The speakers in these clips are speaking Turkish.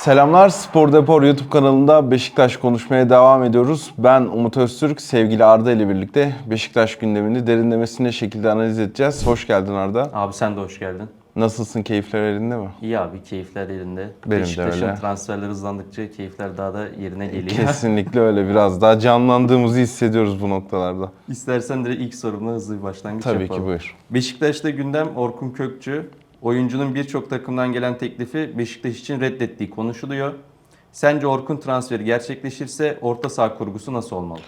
Selamlar Spor Depor YouTube kanalında Beşiktaş konuşmaya devam ediyoruz. Ben Umut Öztürk, sevgili Arda ile birlikte Beşiktaş gündemini derinlemesine şekilde analiz edeceğiz. Hoş geldin Arda. Abi sen de hoş geldin. Nasılsın? Keyifler elinde mi? İyi abi keyifler yerinde. Benim de Beşiktaş'ın öyle. transferler hızlandıkça keyifler daha da yerine geliyor. Kesinlikle öyle. Biraz daha canlandığımızı hissediyoruz bu noktalarda. İstersen direkt ilk sorumla hızlı bir başlangıç Tabii yapalım. ki buyur. Beşiktaş'ta gündem Orkun Kökçü. Oyuncunun birçok takımdan gelen teklifi Beşiktaş için reddettiği konuşuluyor. Sence Orkun transferi gerçekleşirse orta saha kurgusu nasıl olmalı?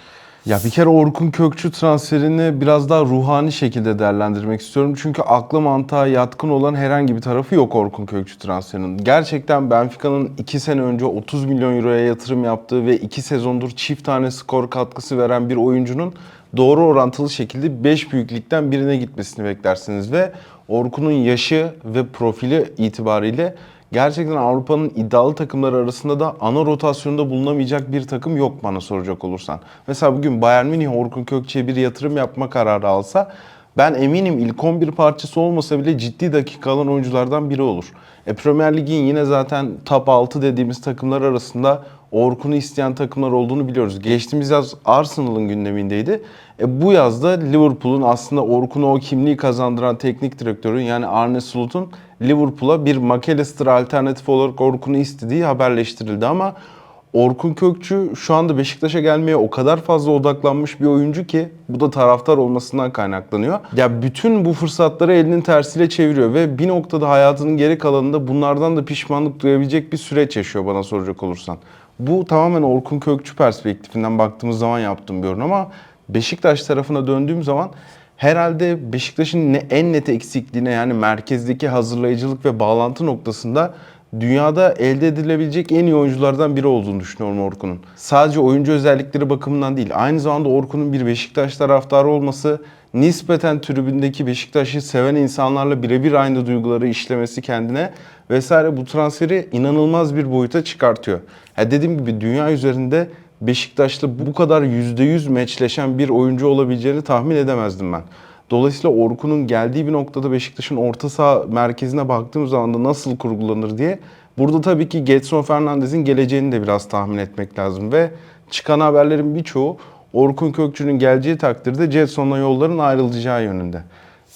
Ya bir kere Orkun Kökçü transferini biraz daha ruhani şekilde değerlendirmek istiyorum. Çünkü aklı mantığa yatkın olan herhangi bir tarafı yok Orkun Kökçü transferinin. Gerçekten Benfica'nın 2 sene önce 30 milyon euroya yatırım yaptığı ve 2 sezondur çift tane skor katkısı veren bir oyuncunun doğru orantılı şekilde 5 büyük ligden birine gitmesini beklersiniz. Ve Orkun'un yaşı ve profili itibariyle gerçekten Avrupa'nın iddialı takımları arasında da ana rotasyonda bulunamayacak bir takım yok bana soracak olursan. Mesela bugün Bayern Münih Orkun Kökçe'ye bir yatırım yapma kararı alsa ben eminim ilk 11 parçası olmasa bile ciddi dakika alan oyunculardan biri olur. E Premier Lig'in yine zaten top 6 dediğimiz takımlar arasında Orkun'u isteyen takımlar olduğunu biliyoruz. Geçtiğimiz yaz Arsenal'ın gündemindeydi. E bu yazda Liverpool'un aslında Orkun'a o kimliği kazandıran teknik direktörü yani Arne Slot'un Liverpool'a bir McAllister alternatif olarak Orkun'u istediği haberleştirildi ama Orkun Kökçü şu anda Beşiktaş'a gelmeye o kadar fazla odaklanmış bir oyuncu ki bu da taraftar olmasından kaynaklanıyor. Ya bütün bu fırsatları elinin tersiyle çeviriyor ve bir noktada hayatının geri kalanında bunlardan da pişmanlık duyabilecek bir süreç yaşıyor bana soracak olursan. Bu tamamen Orkun Kökçü perspektifinden baktığımız zaman yaptığım bir yorum ama Beşiktaş tarafına döndüğüm zaman herhalde Beşiktaş'ın ne, en net eksikliğine yani merkezdeki hazırlayıcılık ve bağlantı noktasında dünyada elde edilebilecek en iyi oyunculardan biri olduğunu düşünüyorum Orkun'un. Sadece oyuncu özellikleri bakımından değil, aynı zamanda Orkun'un bir Beşiktaş taraftarı olması, nispeten tribündeki Beşiktaş'ı seven insanlarla birebir aynı duyguları işlemesi kendine vesaire bu transferi inanılmaz bir boyuta çıkartıyor. Ha dediğim gibi dünya üzerinde Beşiktaş'la bu kadar %100 meçleşen bir oyuncu olabileceğini tahmin edemezdim ben. Dolayısıyla Orkun'un geldiği bir noktada Beşiktaş'ın orta saha merkezine baktığım zaman da nasıl kurgulanır diye burada tabii ki Getson Fernandez'in geleceğini de biraz tahmin etmek lazım ve çıkan haberlerin birçoğu Orkun Kökçü'nün geleceği takdirde Jetson'la yolların ayrılacağı yönünde.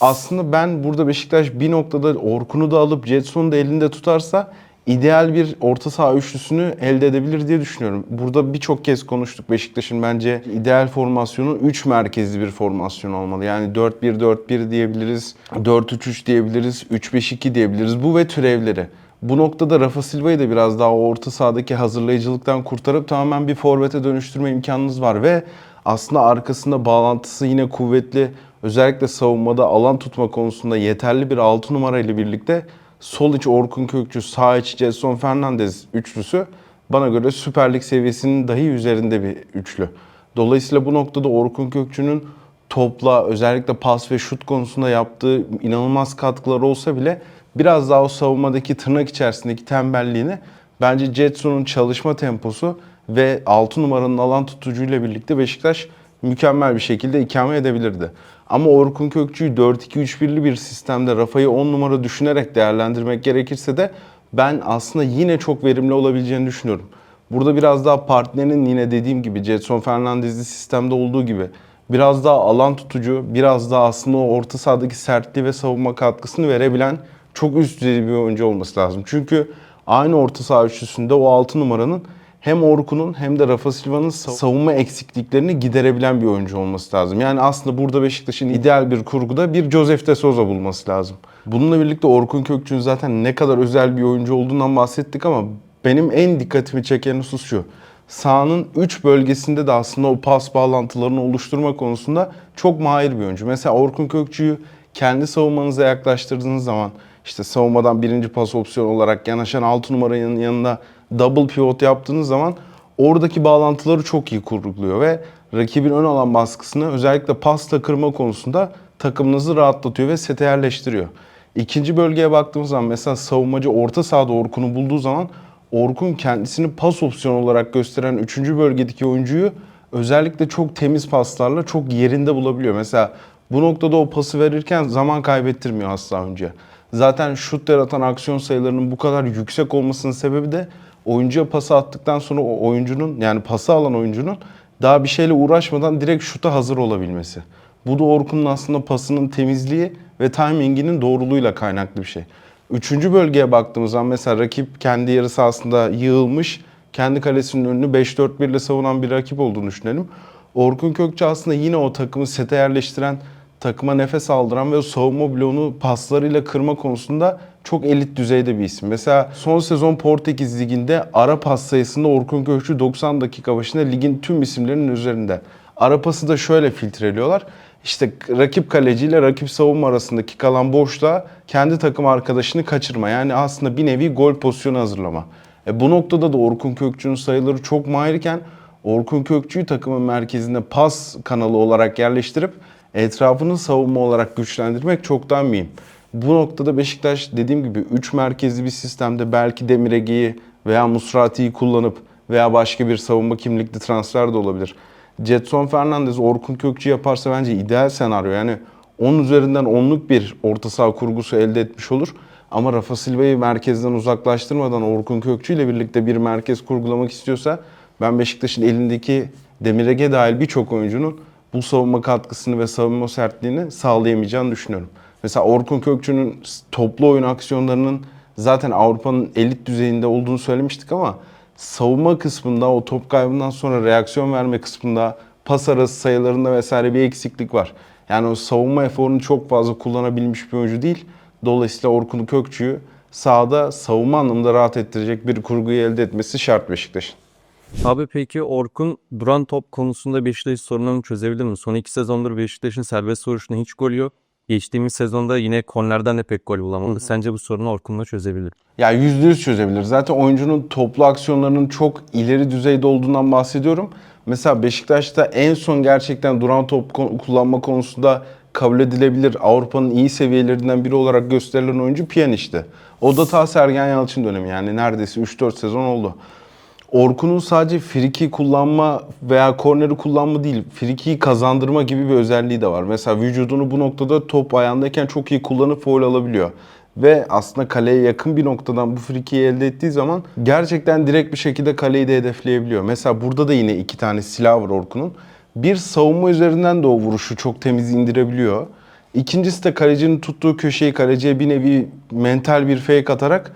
Aslında ben burada Beşiktaş bir noktada Orkun'u da alıp Jetson'u da elinde tutarsa ideal bir orta saha üçlüsünü elde edebilir diye düşünüyorum. Burada birçok kez konuştuk Beşiktaş'ın bence ideal formasyonu 3 merkezli bir formasyon olmalı. Yani 4-1-4-1 diyebiliriz, 4-3-3 diyebiliriz, 3-5-2 diyebiliriz. Bu ve türevleri. Bu noktada Rafa Silva'yı da biraz daha orta sahadaki hazırlayıcılıktan kurtarıp tamamen bir forvete dönüştürme imkanınız var ve aslında arkasında bağlantısı yine kuvvetli. Özellikle savunmada alan tutma konusunda yeterli bir 6 numara ile birlikte sol iç Orkun Kökçü, sağ iç Jetson Fernandez üçlüsü bana göre Süper Lig seviyesinin dahi üzerinde bir üçlü. Dolayısıyla bu noktada Orkun Kökçü'nün topla özellikle pas ve şut konusunda yaptığı inanılmaz katkılar olsa bile biraz daha o savunmadaki tırnak içerisindeki tembelliğini bence Jetson'un çalışma temposu ve 6 numaranın alan tutucuyla birlikte Beşiktaş mükemmel bir şekilde ikame edebilirdi. Ama Orkun Kökçü'yü 4-2-3-1'li bir sistemde Rafa'yı 10 numara düşünerek değerlendirmek gerekirse de ben aslında yine çok verimli olabileceğini düşünüyorum. Burada biraz daha partnerinin yine dediğim gibi Jetson Fernandez'li sistemde olduğu gibi biraz daha alan tutucu, biraz daha aslında o orta sahadaki sertliği ve savunma katkısını verebilen çok üst düzey bir oyuncu olması lazım. Çünkü aynı orta saha üçlüsünde o 6 numaranın hem Orkun'un hem de Rafa Silva'nın savunma eksikliklerini giderebilen bir oyuncu olması lazım. Yani aslında burada Beşiktaş'ın ideal bir kurguda bir Josef de Souza bulması lazım. Bununla birlikte Orkun Kökçü'nün zaten ne kadar özel bir oyuncu olduğundan bahsettik ama benim en dikkatimi çeken husus şu. Sahanın 3 bölgesinde de aslında o pas bağlantılarını oluşturma konusunda çok mahir bir oyuncu. Mesela Orkun Kökçü'yü kendi savunmanıza yaklaştırdığınız zaman işte savunmadan birinci pas opsiyonu olarak yanaşan 6 numaranın yanında double pivot yaptığınız zaman oradaki bağlantıları çok iyi kurguluyor ve rakibin ön alan baskısını özellikle pasla kırma konusunda takımınızı rahatlatıyor ve sete yerleştiriyor. İkinci bölgeye baktığımız zaman mesela savunmacı orta sahada Orkun'u bulduğu zaman Orkun kendisini pas opsiyonu olarak gösteren 3. bölgedeki oyuncuyu özellikle çok temiz paslarla çok yerinde bulabiliyor. Mesela bu noktada o pası verirken zaman kaybettirmiyor asla oyuncuya. Zaten şut yaratan aksiyon sayılarının bu kadar yüksek olmasının sebebi de oyuncuya pası attıktan sonra o oyuncunun yani pası alan oyuncunun daha bir şeyle uğraşmadan direkt şuta hazır olabilmesi. Bu da Orkun'un aslında pasının temizliği ve timinginin doğruluğuyla kaynaklı bir şey. Üçüncü bölgeye baktığımız zaman mesela rakip kendi yarı sahasında yığılmış, kendi kalesinin önünü 5-4-1 ile savunan bir rakip olduğunu düşünelim. Orkun Kökçü aslında yine o takımı sete yerleştiren, takıma nefes aldıran ve o savunma bloğunu paslarıyla kırma konusunda çok elit düzeyde bir isim. Mesela son sezon Portekiz Ligi'nde ara pas sayısında Orkun Kökçü 90 dakika başında ligin tüm isimlerinin üzerinde. Ara pası da şöyle filtreliyorlar. İşte rakip kaleciyle rakip savunma arasındaki kalan boşluğa kendi takım arkadaşını kaçırma. Yani aslında bir nevi gol pozisyonu hazırlama. E bu noktada da Orkun Kökçü'nün sayıları çok mahirken Orkun Kökçü'yü takımın merkezinde pas kanalı olarak yerleştirip etrafını savunma olarak güçlendirmek çok daha mühim. Bu noktada Beşiktaş dediğim gibi 3 merkezli bir sistemde belki Demir Ege'yi veya Musrati'yi kullanıp veya başka bir savunma kimlikli transfer de olabilir. Jetson Fernandez, Orkun Kökçü yaparsa bence ideal senaryo. Yani 10 üzerinden 10'luk bir orta saha kurgusu elde etmiş olur. Ama Rafa Silva'yı merkezden uzaklaştırmadan Orkun Kökçü ile birlikte bir merkez kurgulamak istiyorsa ben Beşiktaş'ın elindeki Demir Ege dahil birçok oyuncunun bu savunma katkısını ve savunma sertliğini sağlayamayacağını düşünüyorum. Mesela Orkun Kökçü'nün toplu oyun aksiyonlarının zaten Avrupa'nın elit düzeyinde olduğunu söylemiştik ama savunma kısmında o top kaybından sonra reaksiyon verme kısmında pas arası sayılarında vesaire bir eksiklik var. Yani o savunma eforunu çok fazla kullanabilmiş bir oyuncu değil. Dolayısıyla Orkun Kökçü'yü sahada savunma anlamında rahat ettirecek bir kurguyu elde etmesi şart Beşiktaş'ın. Abi peki Orkun duran top konusunda Beşiktaş sorunlarını çözebilir mi? Son iki sezondur Beşiktaş'ın serbest vuruşunda hiç gol yok. Geçtiğimiz sezonda yine kornerden de pek gol bulamadı. Sence bu sorunu Orkun'la çözebilir? Ya %100 çözebilir. Zaten oyuncunun toplu aksiyonlarının çok ileri düzeyde olduğundan bahsediyorum. Mesela Beşiktaş'ta en son gerçekten duran top kullanma konusunda kabul edilebilir Avrupa'nın iyi seviyelerinden biri olarak gösterilen oyuncu Pjanic'ti. O da ta Sergen Yalçın dönemi yani neredeyse 3-4 sezon oldu. Orkun'un sadece friki kullanma veya korneri kullanma değil, frikiyi kazandırma gibi bir özelliği de var. Mesela vücudunu bu noktada top ayağındayken çok iyi kullanıp foul alabiliyor. Ve aslında kaleye yakın bir noktadan bu frikiyi elde ettiği zaman gerçekten direkt bir şekilde kaleyi de hedefleyebiliyor. Mesela burada da yine iki tane silah var Orkun'un. Bir savunma üzerinden de o vuruşu çok temiz indirebiliyor. İkincisi de kalecinin tuttuğu köşeyi kaleciye bir nevi mental bir fake atarak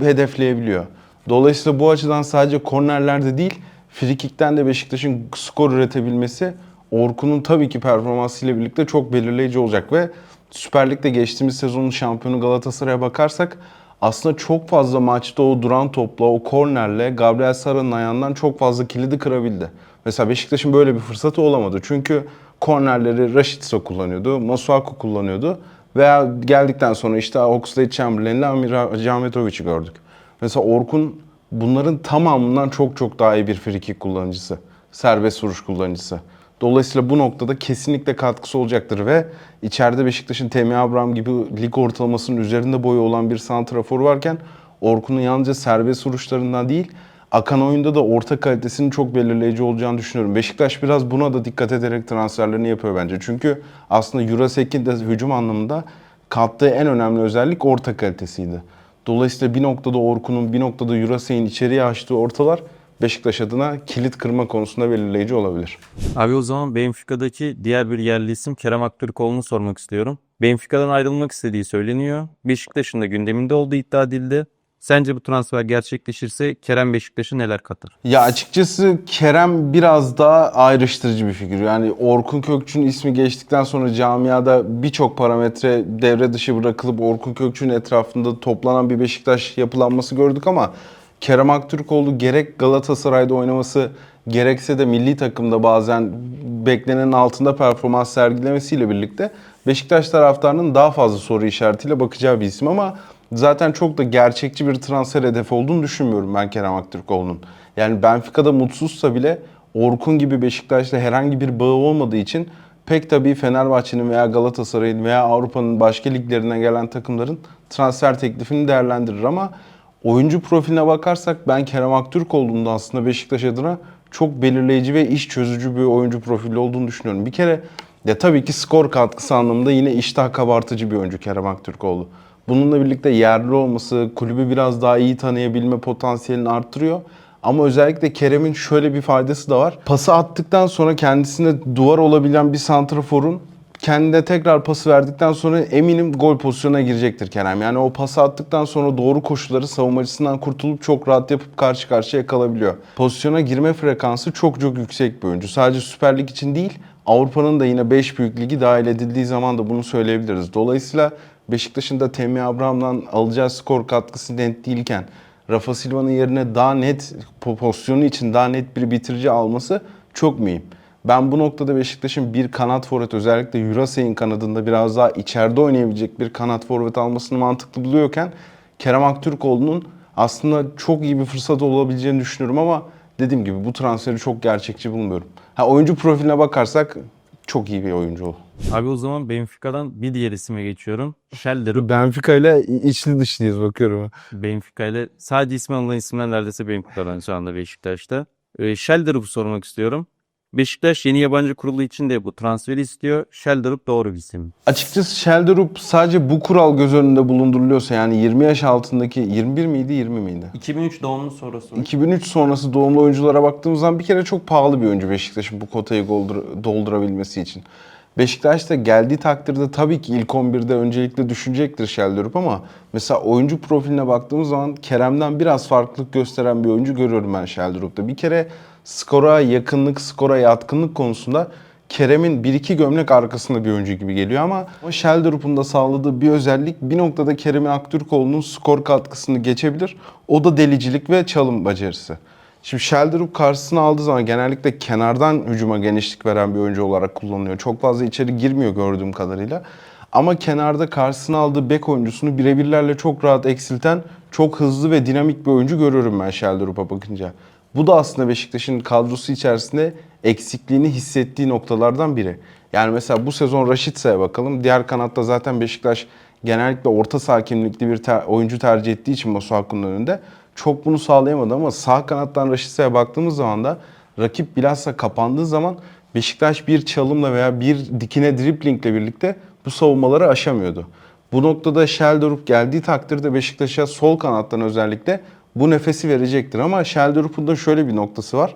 hedefleyebiliyor. Dolayısıyla bu açıdan sadece kornerlerde değil, frikikten de Beşiktaş'ın skor üretebilmesi Orkun'un tabii ki performansıyla birlikte çok belirleyici olacak ve Süper Lig'de geçtiğimiz sezonun şampiyonu Galatasaray'a bakarsak aslında çok fazla maçta o duran topla, o kornerle Gabriel Sara'nın ayağından çok fazla kilidi kırabildi. Mesela Beşiktaş'ın böyle bir fırsatı olamadı. Çünkü kornerleri Rashica kullanıyordu, Masuaku kullanıyordu. Veya geldikten sonra işte Oxlade Chamberlain'le Amir Ahmetoviç'i gördük. Mesela Orkun bunların tamamından çok çok daha iyi bir frikik kullanıcısı. Serbest vuruş kullanıcısı. Dolayısıyla bu noktada kesinlikle katkısı olacaktır ve içeride Beşiktaş'ın Temi Abraham gibi lig ortalamasının üzerinde boyu olan bir santrafor varken Orkun'un yalnızca serbest vuruşlarından değil akan oyunda da orta kalitesinin çok belirleyici olacağını düşünüyorum. Beşiktaş biraz buna da dikkat ederek transferlerini yapıyor bence. Çünkü aslında Jurasek'in de hücum anlamında kattığı en önemli özellik orta kalitesiydi. Dolayısıyla bir noktada Orkun'un bir noktada Jurasek'in içeriye açtığı ortalar Beşiktaş adına kilit kırma konusunda belirleyici olabilir. Abi o zaman Benfica'daki diğer bir yerli isim Kerem Aktürkoğlu'nu sormak istiyorum. Benfica'dan ayrılmak istediği söyleniyor. Beşiktaş'ın da gündeminde olduğu iddia edildi. Sence bu transfer gerçekleşirse Kerem Beşiktaş'a neler katar? Ya açıkçası Kerem biraz daha ayrıştırıcı bir figür. Yani Orkun Kökçü'nün ismi geçtikten sonra camiada birçok parametre devre dışı bırakılıp Orkun Kökçü'nün etrafında toplanan bir Beşiktaş yapılanması gördük ama Kerem Aktürkoğlu gerek Galatasaray'da oynaması gerekse de milli takımda bazen beklenenin altında performans sergilemesiyle birlikte Beşiktaş taraftarının daha fazla soru işaretiyle bakacağı bir isim ama zaten çok da gerçekçi bir transfer hedefi olduğunu düşünmüyorum ben Kerem Aktürkoğlu'nun. Yani Benfica'da mutsuzsa bile Orkun gibi Beşiktaş'la herhangi bir bağı olmadığı için pek tabii Fenerbahçe'nin veya Galatasaray'ın veya Avrupa'nın başka liglerine gelen takımların transfer teklifini değerlendirir ama oyuncu profiline bakarsak ben Kerem Aktürkoğlu'nun da aslında Beşiktaş adına çok belirleyici ve iş çözücü bir oyuncu profili olduğunu düşünüyorum. Bir kere ya tabii ki skor katkısı anlamında yine iştah kabartıcı bir oyuncu Kerem Aktürkoğlu. Bununla birlikte yerli olması, kulübü biraz daha iyi tanıyabilme potansiyelini arttırıyor. Ama özellikle Kerem'in şöyle bir faydası da var. Pası attıktan sonra kendisine duvar olabilen bir santraforun kendine tekrar pası verdikten sonra eminim gol pozisyonuna girecektir Kerem. Yani o pası attıktan sonra doğru koşulları savunmacısından kurtulup çok rahat yapıp karşı karşıya kalabiliyor. Pozisyona girme frekansı çok çok yüksek bir oyuncu. Sadece Süper Lig için değil, Avrupa'nın da yine 5 büyük ligi dahil edildiği zaman da bunu söyleyebiliriz. Dolayısıyla Beşiktaş'ın da Temi Abraham'dan alacağı skor katkısı net değilken Rafa Silva'nın yerine daha net pozisyonu için daha net bir bitirici alması çok mühim. Ben bu noktada Beşiktaş'ın bir kanat forvet özellikle Jurasey'in kanadında biraz daha içeride oynayabilecek bir kanat forvet almasını mantıklı buluyorken Kerem Aktürkoğlu'nun aslında çok iyi bir fırsat olabileceğini düşünüyorum ama dediğim gibi bu transferi çok gerçekçi bulmuyorum. Ha oyuncu profiline bakarsak çok iyi bir oyuncu o. Abi o zaman Benfica'dan bir diğer isime geçiyorum. Shelder. Benfica ile içli dışlıyız bakıyorum. Benfica ile sadece ismi alınan isimler neredeyse Benfica'dan şu anda Beşiktaş'ta. Ee, Shelder'ı sormak istiyorum. Beşiktaş yeni yabancı kurulu için de bu transferi istiyor. Shelderup doğru bir isim. Açıkçası Shelderup sadece bu kural göz önünde bulunduruluyorsa yani 20 yaş altındaki 21 miydi 20 miydi? 2003 doğumlu sorusu. 2003 sonrası doğumlu oyunculara baktığımız zaman bir kere çok pahalı bir oyuncu Beşiktaş'ın bu kotayı doldur- doldurabilmesi için. Beşiktaş da geldiği takdirde tabii ki ilk 11'de öncelikle düşünecektir Shelderup ama mesela oyuncu profiline baktığımız zaman Kerem'den biraz farklılık gösteren bir oyuncu görüyorum ben Shelderup'ta. Bir kere skora yakınlık, skora yatkınlık konusunda Kerem'in 1-2 gömlek arkasında bir oyuncu gibi geliyor ama o Shelderup'un da sağladığı bir özellik bir noktada Kerem'in Aktürkoğlu'nun skor katkısını geçebilir. O da delicilik ve çalım becerisi. Şimdi Shelderup karşısına aldığı zaman genellikle kenardan hücuma genişlik veren bir oyuncu olarak kullanılıyor. Çok fazla içeri girmiyor gördüğüm kadarıyla. Ama kenarda karşısına aldığı bek oyuncusunu birebirlerle çok rahat eksilten, çok hızlı ve dinamik bir oyuncu görüyorum ben Shelderup'a bakınca. Bu da aslında Beşiktaş'ın kadrosu içerisinde eksikliğini hissettiği noktalardan biri. Yani mesela bu sezon Raşitsa'ya bakalım. Diğer kanatta zaten Beşiktaş genellikle orta saha kimlikli bir ter- oyuncu tercih ettiği için Masuaku'nun önünde çok bunu sağlayamadı ama sağ kanattan Raşitsa'ya baktığımız zaman da rakip bilhassa kapandığı zaman Beşiktaş bir çalımla veya bir dikine driblingle birlikte bu savunmaları aşamıyordu. Bu noktada Shelderup geldiği takdirde Beşiktaş'a sol kanattan özellikle bu nefesi verecektir. Ama Shelderup'un da şöyle bir noktası var.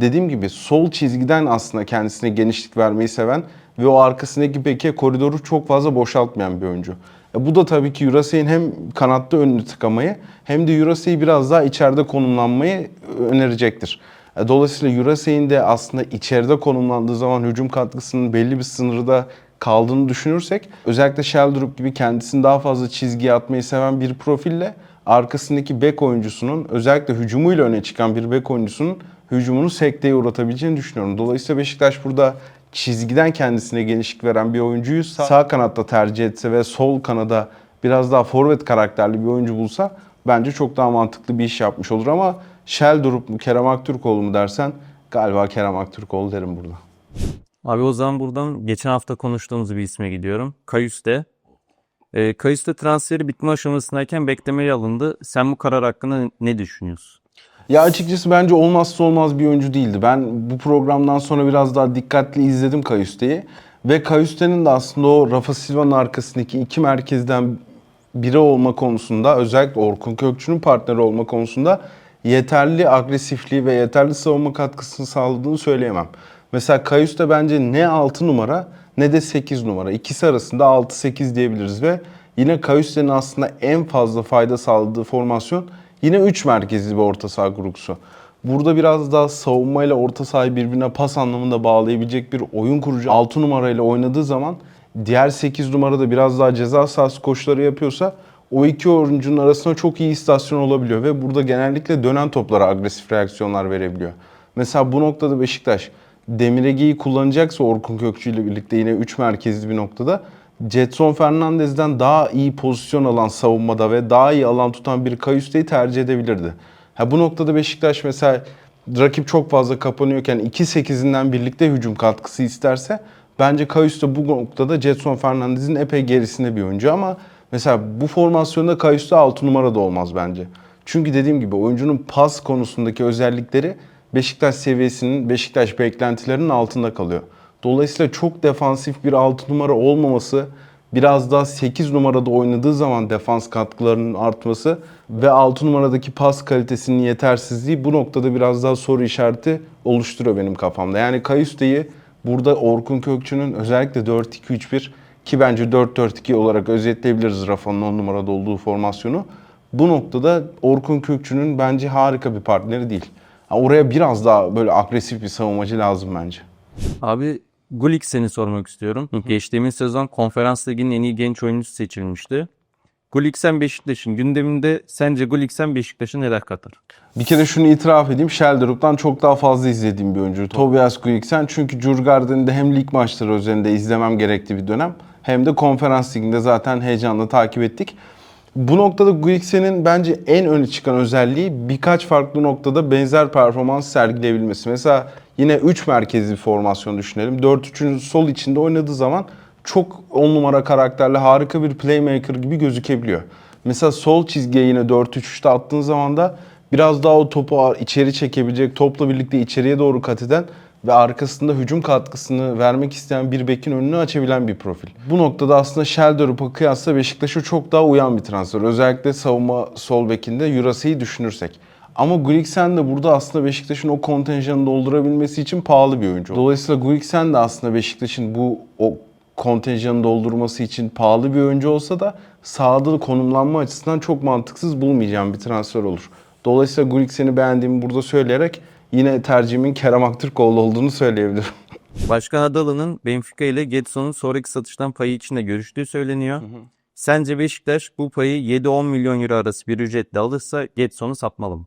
Dediğim gibi sol çizgiden aslında kendisine genişlik vermeyi seven ve o arkasındaki beke koridoru çok fazla boşaltmayan bir oyuncu. E bu da tabii ki Jurasey'in hem kanatta önünü tıkamayı hem de Jurasey'i biraz daha içeride konumlanmayı önerecektir. E Dolayısıyla Jurasey'in de aslında içeride konumlandığı zaman hücum katkısının belli bir sınırda kaldığını düşünürsek özellikle Sheldrup gibi kendisini daha fazla çizgiye atmayı seven bir profille arkasındaki bek oyuncusunun özellikle hücumuyla öne çıkan bir bek oyuncusunun hücumunu sekteye uğratabileceğini düşünüyorum. Dolayısıyla Beşiktaş burada çizgiden kendisine genişlik veren bir oyuncuyu sağ, sağ kanatta tercih etse ve sol kanada biraz daha forvet karakterli bir oyuncu bulsa bence çok daha mantıklı bir iş yapmış olur ama Sheldrup mu Kerem Aktürkoğlu mu dersen galiba Kerem Aktürkoğlu derim burada. Abi o zaman buradan geçen hafta konuştuğumuz bir isme gidiyorum. Kayüste. Ee, Kayüste transferi bitme aşamasındayken beklemeye alındı. Sen bu karar hakkında ne düşünüyorsun? Ya açıkçası bence olmazsa olmaz bir oyuncu değildi. Ben bu programdan sonra biraz daha dikkatli izledim Kayüste'yi. Ve Kayüste'nin de aslında o Rafa Silva'nın arkasındaki iki merkezden biri olma konusunda özellikle Orkun Kökçü'nün partneri olma konusunda yeterli agresifliği ve yeterli savunma katkısını sağladığını söyleyemem. Mesela Kayüste bence ne 6 numara ne de 8 numara. İkisi arasında 6-8 diyebiliriz ve yine Kayüste'nin aslında en fazla fayda sağladığı formasyon yine 3 merkezli bir orta saha kurgusu. Burada biraz daha savunmayla orta sahayı birbirine pas anlamında bağlayabilecek bir oyun kurucu 6 numarayla oynadığı zaman diğer 8 numarada biraz daha ceza sahası koşuları yapıyorsa o iki oyuncunun arasında çok iyi istasyon olabiliyor ve burada genellikle dönen toplara agresif reaksiyonlar verebiliyor. Mesela bu noktada Beşiktaş Demiregi'yi kullanacaksa Orkun Kökçü ile birlikte yine 3 merkezli bir noktada Jetson Fernandez'den daha iyi pozisyon alan savunmada ve daha iyi alan tutan bir Kayüste'yi tercih edebilirdi. Ha bu noktada Beşiktaş mesela rakip çok fazla kapanıyorken 2-8'inden birlikte hücum katkısı isterse bence Kayüste bu noktada Jetson Fernandez'in epey gerisinde bir oyuncu ama mesela bu formasyonda Kayüste 6 numara da olmaz bence. Çünkü dediğim gibi oyuncunun pas konusundaki özellikleri Beşiktaş seviyesinin, Beşiktaş beklentilerinin altında kalıyor. Dolayısıyla çok defansif bir 6 numara olmaması biraz daha 8 numarada oynadığı zaman defans katkılarının artması ve 6 numaradaki pas kalitesinin yetersizliği bu noktada biraz daha soru işareti oluşturuyor benim kafamda. Yani Kayüste'yi burada Orkun Kökçü'nün özellikle 4-2-3-1 ki bence 4-4-2 olarak özetleyebiliriz Rafa'nın 10 numarada olduğu formasyonu. Bu noktada Orkun Kökçü'nün bence harika bir partneri değil. Oraya biraz daha böyle agresif bir savunmacı lazım bence. Abi Gullik seni sormak istiyorum. Geçtiğimiz sezon Konferans Ligi'nin en iyi genç oyuncusu seçilmişti. Gulliksen Beşiktaş'ın gündeminde sence Gulliksen Beşiktaş'a neler katar? Bir kere şunu itiraf edeyim. Sheldrop'tan çok daha fazla izlediğim bir oyuncu. Tobias Gulliksen çünkü Djurgården'de hem lig maçları üzerinde izlemem gerektiği bir dönem hem de konferans liginde zaten heyecanla takip ettik. Bu noktada Gulliksen'in bence en öne çıkan özelliği birkaç farklı noktada benzer performans sergileyebilmesi. Mesela yine 3 merkezli bir formasyon düşünelim. 4-3'ün sol içinde oynadığı zaman çok 10 numara karakterli harika bir playmaker gibi gözükebiliyor. Mesela sol çizgiye yine 4-3-3'te attığın zaman da biraz daha o topu içeri çekebilecek, topla birlikte içeriye doğru kat eden ve arkasında hücum katkısını vermek isteyen bir bekin önünü açabilen bir profil. Bu noktada aslında Sheldrop'a kıyasla Beşiktaş'a çok daha uyan bir transfer. Özellikle savunma sol bekinde Jurasic'i düşünürsek. Ama Gulliksen de burada aslında Beşiktaş'ın o kontenjanı doldurabilmesi için pahalı bir oyuncu. Dolayısıyla Gulliksen de aslında Beşiktaş'ın bu o kontenjanı doldurması için pahalı bir oyuncu olsa da sahada konumlanma açısından çok mantıksız bulmayacağım bir transfer olur. Dolayısıyla Gulliksen'i beğendiğimi burada söyleyerek yine tercihimin Kerem Aktürkoğlu olduğunu söyleyebilirim. Başkan Adalı'nın Benfica ile Getson'un sonraki satıştan payı içinde görüştüğü söyleniyor. Sence Beşiktaş bu payı 7-10 milyon euro arası bir ücretle alırsa Getson'u satmalı mı?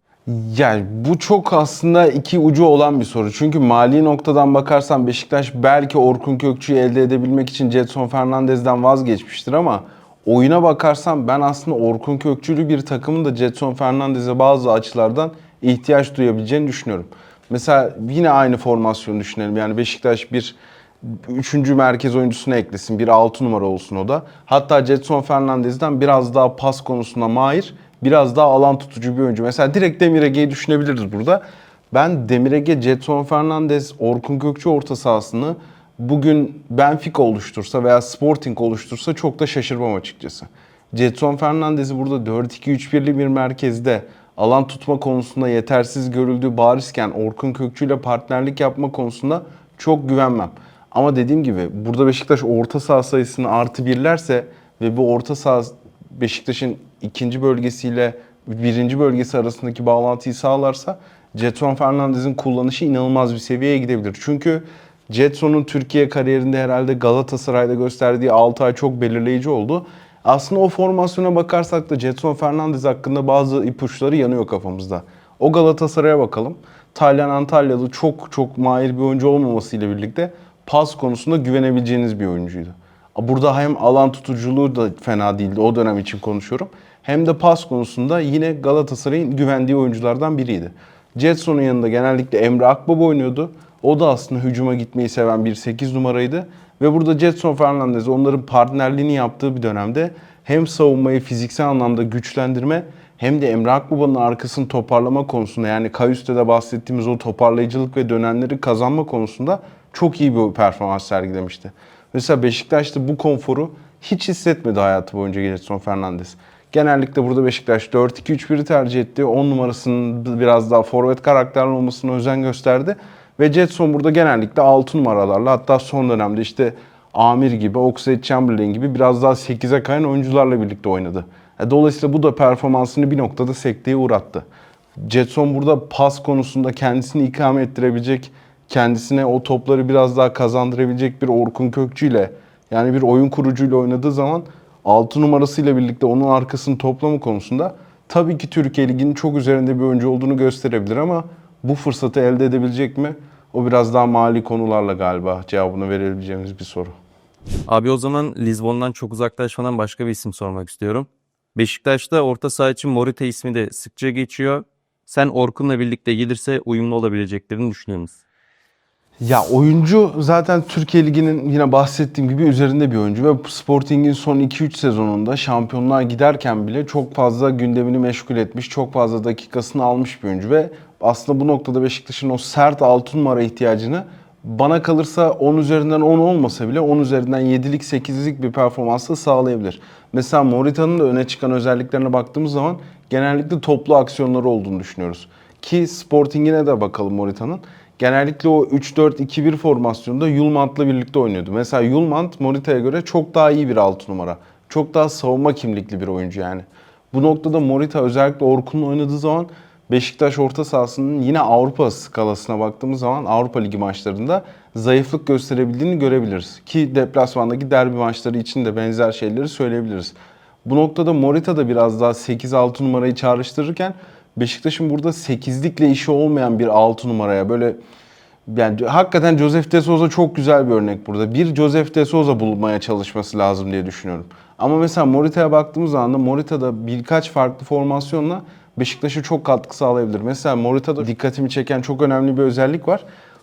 Yani bu çok aslında iki ucu olan bir soru. Çünkü mali noktadan bakarsan Beşiktaş belki Orkun Kökçü'yü elde edebilmek için Jetson Fernandez'den vazgeçmiştir ama oyuna bakarsam ben aslında Orkun Kökçülü bir takımın da Jetson Fernandez'e bazı açılardan ihtiyaç duyabileceğini düşünüyorum. Mesela yine aynı formasyonu düşünelim. Yani Beşiktaş bir üçüncü merkez oyuncusunu eklesin. Bir altı numara olsun o da. Hatta Jetson Fernandez'den biraz daha pas konusunda mahir, biraz daha alan tutucu bir oyuncu. Mesela direkt Demir Ege'yi düşünebiliriz burada. Ben Demir Ege, Jetson Fernandez, Orkun Gökçe orta sahasını bugün Benfica oluştursa veya Sporting oluştursa çok da şaşırmam açıkçası. Jetson Fernandez'i burada 4-2-3-1'li bir merkezde alan tutma konusunda yetersiz görüldüğü barizken Orkun Kökçü ile partnerlik yapma konusunda çok güvenmem. Ama dediğim gibi burada Beşiktaş orta saha sayısını artı birlerse ve bu orta saha Beşiktaş'ın ikinci bölgesiyle birinci bölgesi arasındaki bağlantıyı sağlarsa Jetson Fernandez'in kullanışı inanılmaz bir seviyeye gidebilir. Çünkü Jetson'un Türkiye kariyerinde herhalde Galatasaray'da gösterdiği 6 ay çok belirleyici oldu. Aslında o formasyona bakarsak da Jetson Fernandez hakkında bazı ipuçları yanıyor kafamızda. O Galatasaray'a bakalım. Taylan Antalyalı çok çok mahir bir oyuncu olmamasıyla birlikte pas konusunda güvenebileceğiniz bir oyuncuydu. Burada hem alan tutuculuğu da fena değildi o dönem için konuşuyorum. Hem de pas konusunda yine Galatasaray'ın güvendiği oyunculardan biriydi. Jetson'un yanında genellikle Emre Akbaba oynuyordu. O da aslında hücuma gitmeyi seven bir 8 numaraydı. Ve burada Jetson Fernandez onların partnerliğini yaptığı bir dönemde hem savunmayı fiziksel anlamda güçlendirme hem de Emre Akbaba'nın arkasını toparlama konusunda yani Kayüste'de bahsettiğimiz o toparlayıcılık ve dönenleri kazanma konusunda çok iyi bir performans sergilemişti. Mesela Beşiktaş'ta bu konforu hiç hissetmedi hayatı boyunca Gelson Fernandez. Genellikle burada Beşiktaş 4-2-3-1'i tercih etti. 10 numarasının biraz daha forvet karakterli olmasına özen gösterdi. Ve Jetson burada genellikle 6 numaralarla hatta son dönemde işte Amir gibi, Oxlade Chamberlain gibi biraz daha 8'e kayan oyuncularla birlikte oynadı. E, Dolayısıyla bu da performansını bir noktada sekteye uğrattı. Jetson burada pas konusunda kendisini ikame ettirebilecek, kendisine o topları biraz daha kazandırabilecek bir Orkun Kökçü ile yani bir oyun kurucuyla oynadığı zaman 6 numarasıyla birlikte onun arkasını toplama konusunda tabii ki Türkiye Ligi'nin çok üzerinde bir oyuncu olduğunu gösterebilir ama bu fırsatı elde edebilecek mi? O biraz daha mali konularla galiba cevabını verebileceğimiz bir soru. Abi o zaman Lizbon'dan çok uzaklaşmadan başka bir isim sormak istiyorum. Beşiktaş'ta orta saha için Morita ismi de sıkça geçiyor. Sen Orkun'la birlikte gelirse uyumlu olabileceklerini düşünüyor musun? Ya oyuncu zaten Türkiye Ligi'nin yine bahsettiğim gibi üzerinde bir oyuncu ve Sporting'in son 2-3 sezonunda şampiyonluğa giderken bile çok fazla gündemini meşgul etmiş, çok fazla dakikasını almış bir oyuncu ve aslında bu noktada Beşiktaş'ın o sert altın numara ihtiyacını bana kalırsa 10 üzerinden 10 olmasa bile 10 üzerinden 7'lik 8'lik bir performans da sağlayabilir. Mesela Morita'nın da öne çıkan özelliklerine baktığımız zaman genellikle toplu aksiyonları olduğunu düşünüyoruz. Ki Sporting'ine de bakalım Morita'nın. Genellikle o 3-4-2-1 formasyonunda Yulmant'la birlikte oynuyordu. Mesela Yulmant Morita'ya göre çok daha iyi bir 6 numara. Çok daha savunma kimlikli bir oyuncu yani. Bu noktada Morita özellikle Orkun'la oynadığı zaman Beşiktaş orta sahasının yine Avrupa skalasına baktığımız zaman Avrupa Ligi maçlarında zayıflık gösterebildiğini görebiliriz. Ki deplasmandaki derbi maçları için de benzer şeyleri söyleyebiliriz. Bu noktada Morita da biraz daha 8-6 numarayı çağrıştırırken Beşiktaş'ın burada 8'likle işi olmayan bir 6 numaraya böyle yani hakikaten Joseph de Souza çok güzel bir örnek burada. Bir Joseph de Souza bulmaya çalışması lazım diye düşünüyorum. Ama mesela Morita'ya baktığımız zaman da Morita'da birkaç farklı formasyonla Beşiktaş'a çok katkı sağlayabilir. Mesela Morita'da dikkatimi çeken çok önemli bir özellik var.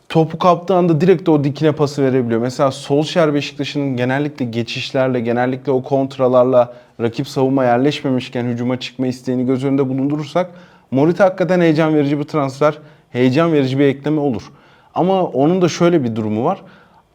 Topu kaptığı anda direkt o dikine pası verebiliyor. Mesela Solskjaer Beşiktaş'ın genellikle geçişlerle, genellikle o kontralarla rakip savunma yerleşmemişken hücuma çıkma isteğini göz önünde bulundurursak Morita hakikaten heyecan verici bir transfer, heyecan verici bir ekleme olur. Ama onun da şöyle bir durumu var.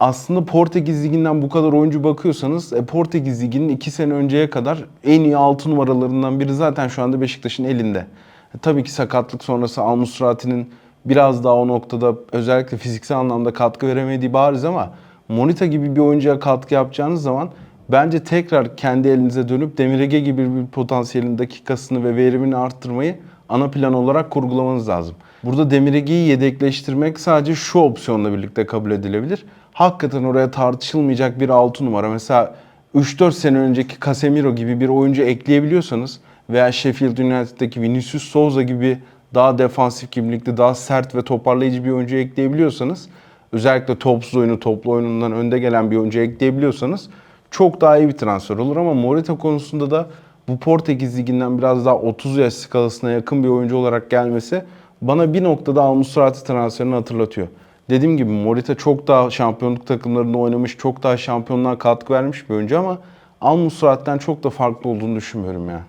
Aslında Portekiz Ligi'nden bu kadar oyuncu bakıyorsanız e, Portekiz Ligi'nin 2 sene önceye kadar en iyi 6 numaralarından biri zaten şu anda Beşiktaş'ın elinde. E, tabii ki sakatlık sonrası Almusrati'nin biraz daha o noktada özellikle fiziksel anlamda katkı veremediği bariz ama Monita gibi bir oyuncuya katkı yapacağınız zaman bence tekrar kendi elinize dönüp Demir Ege gibi bir potansiyelin dakikasını ve verimini arttırmayı ana plan olarak kurgulamanız lazım. Burada Demir Ege'yi yedekleştirmek sadece şu opsiyonla birlikte kabul edilebilir. Hakikaten oraya tartışılmayacak bir 6 numara. Mesela 3-4 sene önceki Casemiro gibi bir oyuncu ekleyebiliyorsanız veya Sheffield United'daki Vinicius Souza gibi daha defansif kimlikli, daha sert ve toparlayıcı bir oyuncu ekleyebiliyorsanız özellikle topsuz oyunu, toplu oyunundan önde gelen bir oyuncu ekleyebiliyorsanız çok daha iyi bir transfer olur ama Morita konusunda da bu Portekiz liginden biraz daha 30 yaş skalasına yakın bir oyuncu olarak gelmesi bana bir noktada Al Musrati transferini hatırlatıyor. Dediğim gibi Morita çok daha şampiyonluk takımlarında oynamış, çok daha şampiyonluğa katkı vermiş bir oyuncu ama Al Musrati'den çok da farklı olduğunu düşünmüyorum ya.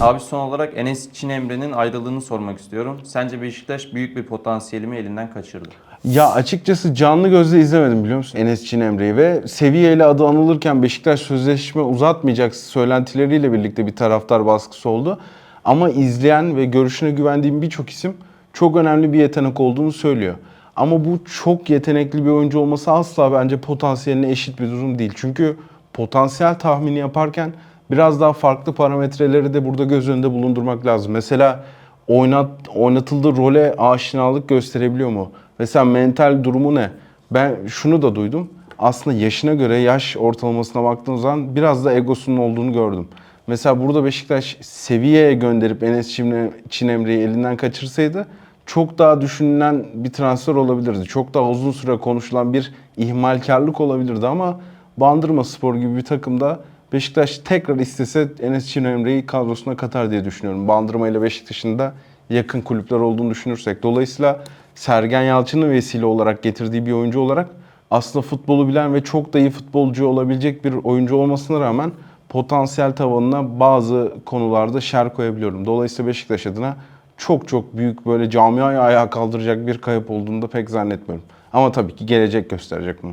Abi son olarak Enes Çinemre'nin ayrılığını sormak istiyorum. Sence Beşiktaş büyük bir potansiyeli mi elinden kaçırdı? Ya açıkçası canlı gözle izlemedim biliyor musun Enes Çin Emre'yi ve seviyeyle adı anılırken Beşiktaş sözleşme uzatmayacak söylentileriyle birlikte bir taraftar baskısı oldu. Ama izleyen ve görüşüne güvendiğim birçok isim çok önemli bir yetenek olduğunu söylüyor. Ama bu çok yetenekli bir oyuncu olması asla bence potansiyeline eşit bir durum değil. Çünkü potansiyel tahmini yaparken biraz daha farklı parametreleri de burada göz önünde bulundurmak lazım. Mesela oynat, oynatıldığı role aşinalık gösterebiliyor mu? Mesela mental durumu ne? Ben şunu da duydum. Aslında yaşına göre yaş ortalamasına baktığım zaman biraz da egosunun olduğunu gördüm. Mesela burada Beşiktaş seviyeye gönderip Enes Çin- Çinemre'yi elinden kaçırsaydı çok daha düşünülen bir transfer olabilirdi. Çok daha uzun süre konuşulan bir ihmalkarlık olabilirdi ama Bandırma Spor gibi bir takımda Beşiktaş tekrar istese Enes Çin Emre'yi kadrosuna katar diye düşünüyorum. Bandırma ile Beşiktaş'ın da yakın kulüpler olduğunu düşünürsek. Dolayısıyla Sergen Yalçın'ın vesile olarak getirdiği bir oyuncu olarak aslında futbolu bilen ve çok da iyi futbolcu olabilecek bir oyuncu olmasına rağmen potansiyel tavanına bazı konularda şer koyabiliyorum. Dolayısıyla Beşiktaş adına çok çok büyük böyle camiayı ayağa kaldıracak bir kayıp olduğunu da pek zannetmiyorum. Ama tabii ki gelecek gösterecek bunu.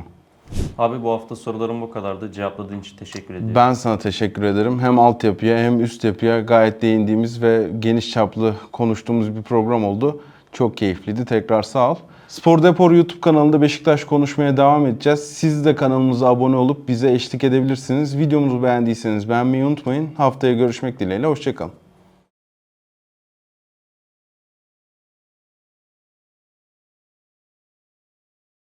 Abi bu hafta sorularım bu kadardı. Cevapladığın için teşekkür ediyorum. Ben sana teşekkür ederim. Hem altyapıya hem üst yapıya gayet değindiğimiz ve geniş çaplı konuştuğumuz bir program oldu. Çok keyifliydi. Tekrar sağ ol. Spor Depor YouTube kanalında Beşiktaş konuşmaya devam edeceğiz. Siz de kanalımıza abone olup bize eşlik edebilirsiniz. Videomuzu beğendiyseniz beğenmeyi unutmayın. Haftaya görüşmek dileğiyle. Hoşçakalın.